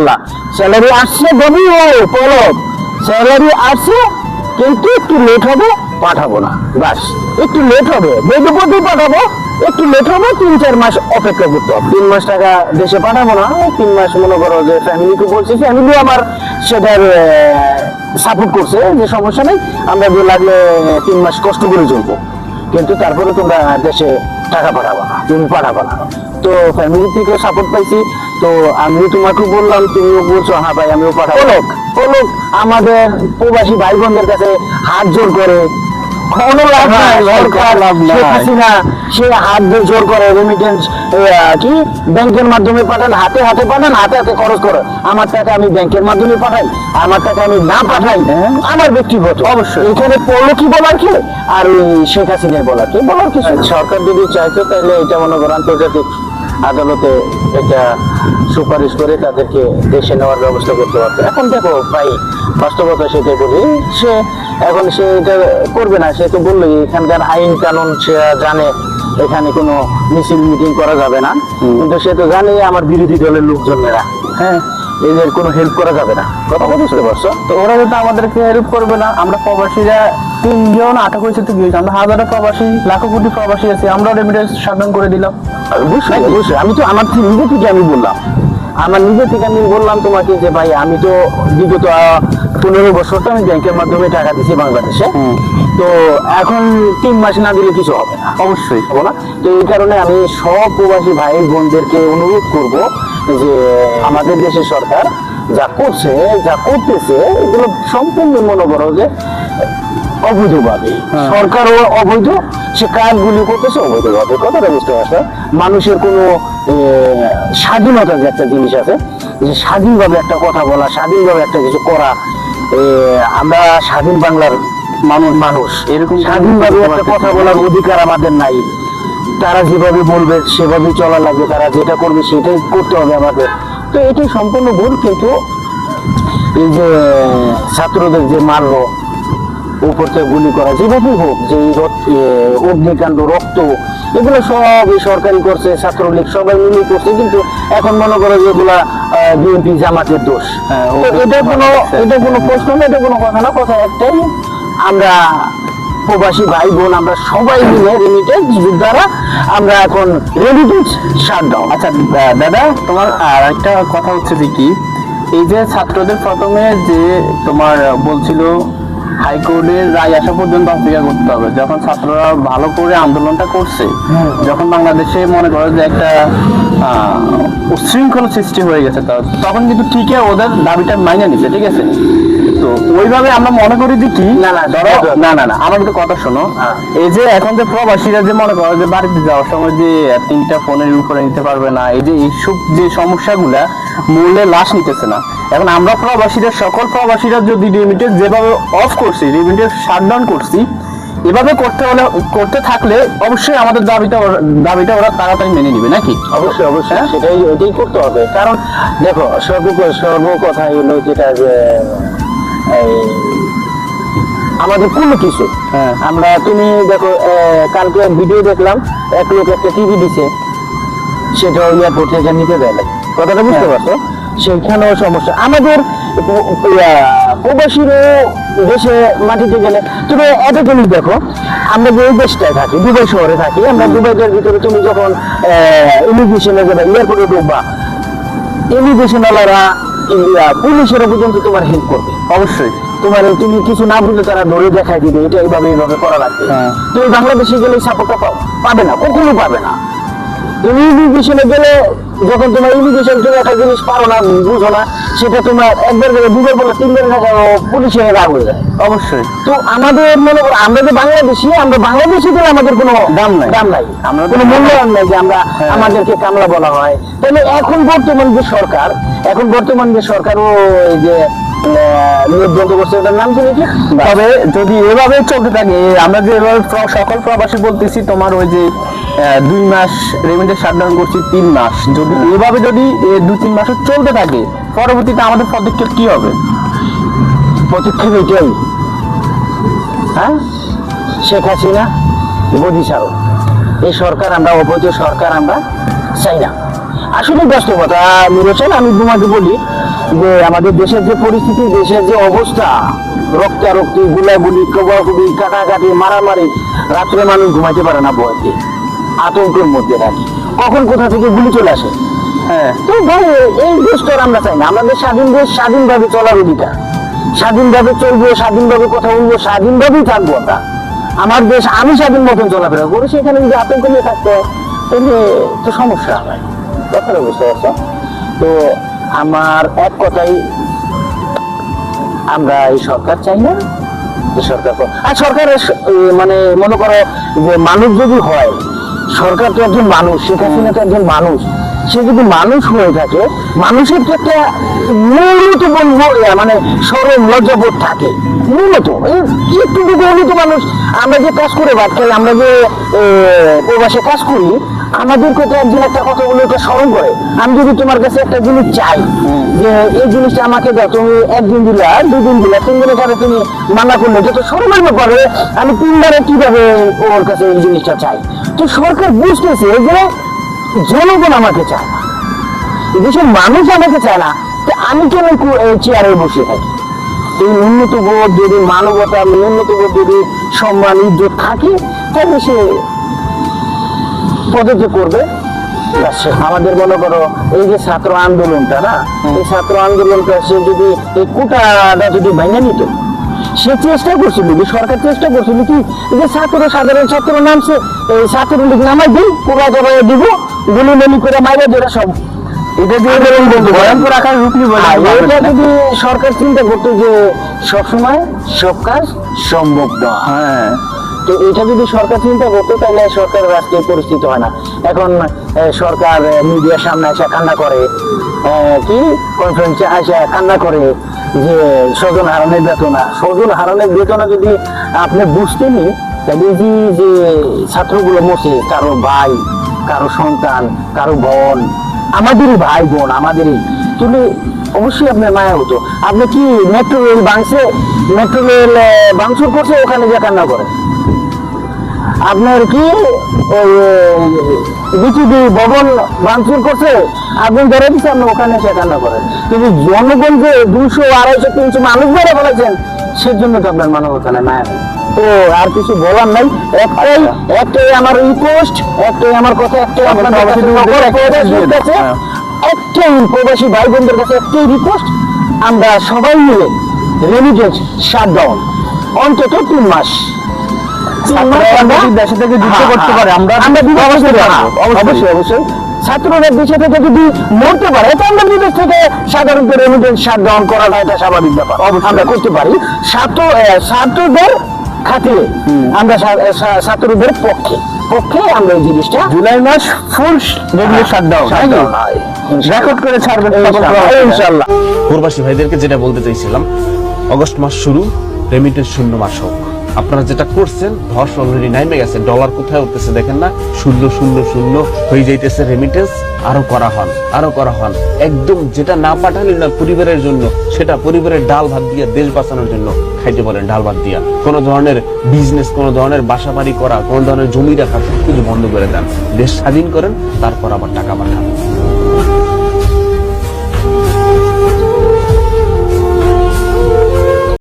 ইনশাল্লাহ স্যালারি আসছে দেবি ও পলব স্যালারি আসছে, কিন্তু একটু লেট হবে, পাঠাবো না। বাস একটু লেট হবে। পাঠাবো, একটু লেট হবে, তিন চার মাস অপেক্ষা করতে হবে। তিন মাস টাকা দেশে পাঠাবো না, তিন মাস মনে করো যে ফ্যামিলিকে বলছি ফ্যামিলি আমার সেটার সাপোর্ট করছে, যে সমস্যা নেই, আমরা যে লাগলে তিন মাস কষ্ট করে চলবো। কিন্তু তারপরে তোমরা দেশে টাকা পাঠাবো না, তুমি পাঠাবো না। তো ফ্যামিলি থেকে সাপোর্ট পাইছি তো আমিও তোমাকে বললাম তুমিও বলছো হ্যাঁ ভাই আমিও পাঠাবো। আমাদের প্রবাসী ভাই বোনদের কাছে হাত জোর করে। কোনো লাভ নাই সরকার লাভ নাই। শেখ হাসিনা সে হাত দিয়ে জোর করে রেমিটেন্স কি ব্যাংকের মাধ্যমে পাঠান হাতে হাতে পাঠান হাতে হাতে খরচ করে। আমার টাকা আমি ব্যাংকের মাধ্যমে পাঠাই আমার টাকা আমি না পাঠাই আমার ব্যক্তিগত। অবশ্যই। এখানে পড়ল কি বলার কি? আর ওই শেখ হাসিনার বলার কি? বলার কিছু সরকার যদি চাইতো তাহলে এটা মনে করো আন্তর্জাতিক আদালতে এটা সুপারিশ করে তাদেরকে দেশে নেওয়ার ব্যবস্থা করতে পারতো এখন দেখো ভাই বাস্তবতা সেটাই বলি সে এখন সে এটা করবে না সে তো বলল এখানকার আইন কানুন সে জানে এখানে কোনো মিছিল মিটিং করা যাবে না। কিন্তু সে তো জানে আমার বিরোধী দলের লোকজনেরা। হ্যাঁ এদের কোনো হেল্প করা যাবে না। কথা বুঝতে পারছ? তো ওরা যদি আমাদেরকে হেল্প করবে না। আমরা প্রবাসীরা তিনজন আটক হয়েছে তো গিয়েছে আমরা হাজারো প্রবাসী লাখো কোটি প্রবাসী আছি। আমরাও রেমিটেন্স সাধন করে দিলাম। অবশ্যই অবশ্যই আমি তো আমার নিজে থেকে আমি বললাম। আমার নিজে থেকে আমি বললাম তোমাকে যে ভাই আমি তো বিগত পনেরো বছর তো আমি ব্যাংকের মাধ্যমে টাকা দিচ্ছি বাংলাদেশে। তো এখন তিন মাস না দিলে কিছু হবে না। অবশ্যই। হবে না? তো এই কারণে আমি সব প্রবাসী ভাই বোনদেরকে অনুরোধ করব যে আমাদের দেশের সরকার যা করছে যা করতেছে এগুলো সম্পূর্ণ মনে করো যে অবৈধভাবে। সরকারও অবৈধ সে কাজগুলি করতেছে অবৈধভাবে। কথাটা বুঝতে পারছ? মানুষের কোনো স্বাধীনতা যে একটা জিনিস আছে যে স্বাধীনভাবে একটা কথা বলা স্বাধীনভাবে একটা কিছু করা আমরা স্বাধীন বাংলার মানুষ মানুষ। এরকম স্বাধীনভাবে একটা কথা বলার অধিকার আমাদের নাই। তারা যেভাবে বলবে সেভাবে চলা লাগবে তারা যেটা করবে সেটাই করতে হবে আমাদের তো এটাই সম্পূর্ণ ভুল কিন্তু এই যে ছাত্রদের যে মারলো উপর থেকে গুলি করা যেভাবেই হোক যে রক্ত- অগ্নিকাণ্ড রক্ত এগুলো সব এই সরকারি করছে ছাত্রলীগ সবাই মিলে করছে কিন্তু এখন মনে করো যে এগুলা বিএনপি জামাতের দোষ হ্যাঁ, এটা কোনো। এটা কোনো প্রশ্ন না এটা কোনো কথা না কথা একটাই আমরা প্রবাসী ভাই বোন আমরা সবাই মিলে রেমিটেন্স দ্বারা আমরা এখন রেমিটেন্স শাট ডাউন আচ্ছা দাদা তোমার আর একটা কথা হচ্ছে যে কি? এই যে ছাত্রদের প্রথমে যে তোমার বলছিল হাইকোর্টের রায় আসা পর্যন্ত অপেক্ষা করতে হবে। যখন ছাত্ররা ভালো করে আন্দোলনটা করছে যখন বাংলাদেশে মনে করো যে একটা আহ, উচ্ছৃঙ্খল সৃষ্টি হয়ে গেছে তখন কিন্তু ঠিকই ওদের দাবিটা মাইনে নিচ্ছে ঠিক আছে? তো ওইভাবে আমরা মনে করি যে কি? না, না, ধরো না না না আমার একটু কথা শোনো। হ্যাঁ। এই যে এখন যে প্রবাসীরা যে মনে করো যে বাড়িতে যাওয়ার সময় যে তিনটা ফোনের উপরে নিতে পারবে না এই যে এইসব যে সমস্যাগুলা মূল্যে লাশ নিতেছে না। এখন আমরা প্রবাসীরা সকল প্রবাসীরা যদি যেভাবে অফ করছি শাটডাউন করছি এভাবে করতে হলে করতে থাকলে অবশ্যই আমাদের দাবিটা দাবিটা ওরা তাড়াতাড়ি মেনে নিবে নাকি? অবশ্যই অবশ্যই। সেটাই ওইটাই করতে হবে। কারণ দেখো সর্ব সর্ব কথা হলো যেটা আমাদের কোনো কিছু। হ্যাঁ। আমরা তুমি দেখো কালকে ভিডিও দেখলাম এক লোক একটা টিভি দিছে। সেটা এয়ারপোর্ট থেকে নিতে দেয় না কথাটা বুঝতে হ্যাঁ। পারছ? সেইখানেও সমস্যা। আমাদের প্রবাসীরও দেশে মাটিতে গেলে তুমি একটা জিনিস দেখো আমরা যে দেশটায় থাকি দুবাই শহরে থাকি আমরা দুবাইটার ভিতরে তুমি যখন ইমিগ্রেশনে যাবে এয়ারপোর্টে ঢুকবা ইমিগ্রেশনওয়ালারা পুলিশেরা পর্যন্ত তোমার হেল্প করবে। অবশ্যই। তোমার তুমি কিছু না বুঝলে তারা ধরে দেখাই দিবে এটা এইভাবে এইভাবে করা লাগবে। হ্যাঁ। তুমি বাংলাদেশে গেলে সাপোর্টটা পাবে না কখনো পাবে না। তুমি ইমিগ্রেশনে গেলে যখন তোমার ইমিগ্রেশন তুমি একটা জিনিস পারো না বুঝো না সেটা তোমার একবার করে দুবার বলে তিনবার দেখা পুলিশের রাগ হয়ে যায়। অবশ্যই। তো আমাদের মনে করো আমরা যে বাংলাদেশি আমরা বাংলাদেশি গেলে আমাদের কোনো দাম নাই। দাম নাই। আমরা কোনো মূল্যায়ন নাই যে আমরা হ্যাঁ। আমাদেরকে কামলা বলা হয়। তাহলে এখন বর্তমান যে সরকার এখন বর্তমান যে সরকার ও এই যে তবে যদি এভাবে চলতে থাকে আমরা যে সকল প্রবাসী বলতেছি তোমার ওই যে দুই মাস রেমিটেন্স শাটডাউন করছি, তিন মাস। যদি এভাবে যদি দুই, তিন মাস চলতে থাকে, পরবর্তীতে আমাদের পদক্ষেপ কি হবে? পদক্ষেপ এটাই। হ্যাঁ? শেখ হাসিনা, মোদী সাহ এই সরকার আমরা, অবৈধ সরকার আমরা চাই না। আসলে বাস্তবতা নিরসন আমি তোমাকে বলি যে আমাদের দেশের যে পরিস্থিতি, দেশের যে অবস্থা, রক্তারক্তি, গুলাগুলি, কবাগুলি, কাটাকাটি, মারামারি, রাত্রে মানুষ ঘুমাইতে পারে না ভয়তে আতঙ্কের মধ্যে থাকি। কখন কোথা থেকে গুলি চলে আসে? হ্যাঁ। তো ভাই এই দেশটা আমরা চাই না। আমাদের স্বাধীন দেশ স্বাধীনভাবে চলার অধিকার। স্বাধীনভাবে চলবো স্বাধীনভাবে কথা বলব স্বাধীনভাবেই থাকব আমরা। আমার দেশ আমি স্বাধীন মতন চলাফেরা করি সেখানে যদি আতঙ্ক নিয়ে থাকতো তাহলে তো সমস্যা হয়। কথাটা বুঝতে পারছ তো আমার এক কথাই আমরা এই সরকার চাই না। সরকার আর সরকারের মানে মনে করো যে মানুষ যদি হয় সরকার তো একজন মানুষ, শেখ হাসিনা তো একজন মানুষ। সে যদি মানুষ হয়ে থাকে, মানুষের তো একটা মূলত মানে সরল লজ্জাবোধ থাকে। মূলত, এই একটু মূলত মানুষ, আমরা যে কাজ করে ভাত খাই, আমরা যে প্রবাসে কাজ করি আমাদেরকে তো একদিন একটা কথা বলে ওটা স্মরণ করে। আমি যদি তোমার কাছে একটা জিনিস চাই, যে এই জিনিসটা আমাকে দাও, তুমি একদিন দিলা দুদিন দিলা তিন দিনের পরে তুমি মানা করলে, এটা তো সরমের ব্যাপারে আমি তিনবারে কীভাবে ওর কাছে এই জিনিসটা চাই? তো সরকার বুঝতেছে যে জনগণ আমাকে চায় না দেশের মানুষ আমাকে চায় না, তো আমি কেন চেয়ারে বসে থাকি এই ন্যূনত বোধ যদি, মানবতা ন্যূনত বোধ যদি, সম্মান, ইজ্জত থাকে, তাহলে সে পদত্যাগ করবে শেষ। আমাদের মনে করো, এই যে ছাত্র আন্দোলনটা না, এই ছাত্র আন্দোলনটা সে যদি এই কোটাটা যদি ভেঙে নিত সে চেষ্টা করছিল কি সরকার চেষ্টা করছিল কি যে ছাত্র সাধারণ ছাত্র নামছে এই ছাত্র লীগ নামাই দিই কোটা জবাই দিব গুলি মেলি করে মাইরে ধরে সব। এটা দিয়ে ধরুন বন্ধু ভয়ঙ্কর আকার রূপ নিবে এটা যদি সরকার চিন্তা করতো যে সবসময় সব কাজ সম্ভব নয় হ্যাঁ। তো এটা যদি সরকার চিন্তা করতো তাহলে সরকারের আজকে এই পরিস্থিতি হয় না। এখন সরকার মিডিয়ার সামনে এসে কান্না করে। কি? কনফারেন্সে এসে কান্না করে। যে স্বজন হারানোর বেতনা স্বজন হারানোর বেতনা যদি আপনি বুঝতেনি তাহলে যে যে ছাত্রগুলো মশে কারও ভাই, কারও সন্তান, কারও বোন, আমাদেরই ভাই বোন, আমাদেরই তুমি অবশ্যই আপনার মায়া হতো। আপনি কি মেট্রো রেল ভাঙছে মেট্রো রেল ভাঙচুর করছে ওখানে যে কান্না করে আপনার কি ভবন ভাঙচুর করছে? আগুন ধরে দিচ্ছে আপনি ওখানে কান্না করেন। কিন্তু জনগণ যে দুশো আড়াইশো তিনশো মানুষ মেরে ফেলেছেন সেজন্য তো আপনার মানবতা নেই। মায়া তো আর কিছু বলার নাই। একটাই একটাই আমার রিকোয়েস্ট একটাই আমার কথা একটাই আপনার। হ্যাঁ। একটাই প্রবাসী ভাই বোনদের কাছে একটাই রিকোয়েস্ট আমরা সবাই মিলে রেমিটেন্স শাট ডাউন অন্তত তিন মাস। দেশে থেকে যুদ্ধ করতে পারে, আমরা- আমরা অবশ্যই অবশ্যই। অবশ্যই অবশ্যই। ছাত্ররা দেশে থেকে যদি মরতে পারে তো আমরা বিদেশ থেকে সাধারণত রেমিটেন্স শাট ডাউন করাটা এটা স্বাভাবিক ব্যাপার। আমরা করতে পারি। ছাত্র ছাত্রদের খাতিরে আমরা সা- সা- ছাত্রদের পক্ষে পক্ষে আমরা এই জিনিসটা জুলাই মাস ফুল রেডিও শাটডাউন রেকর্ড করে ছাড়বেন ইনশাআল্লাহ, ইনশাআল্লাহ প্রবাসী ভাইদেরকে যেটা বলতে চাইছিলাম অগস্ট মাস শুরু রেমিটেন্স শূন্য মাস হোক। আপনারা যেটা করছেন, ধস অলরেডি নাইমে গেছে ডলার কোথায় উঠতেছে দেখেন না? শূন্য শূন্য শূন্য হয়ে যাইতেছে রেমিটেন্স আরও করা হন, আরও করা হন। একদম যেটা না পাঠালেন না পরিবারের জন্য, সেটা পরিবারের ডাল ভাত দিয়া দেশ বাঁচানোর জন্য খাইতে বলেন, ডাল ভাত দিয়া। কোন ধরনের বিজনেস কোন ধরনের বাসা বাড়ি করা, কোন ধরনের জমি রাখা, সবকিছু বন্ধ করে দেন। দেশ স্বাধীন করেন, তারপর আবার টাকা পাঠান।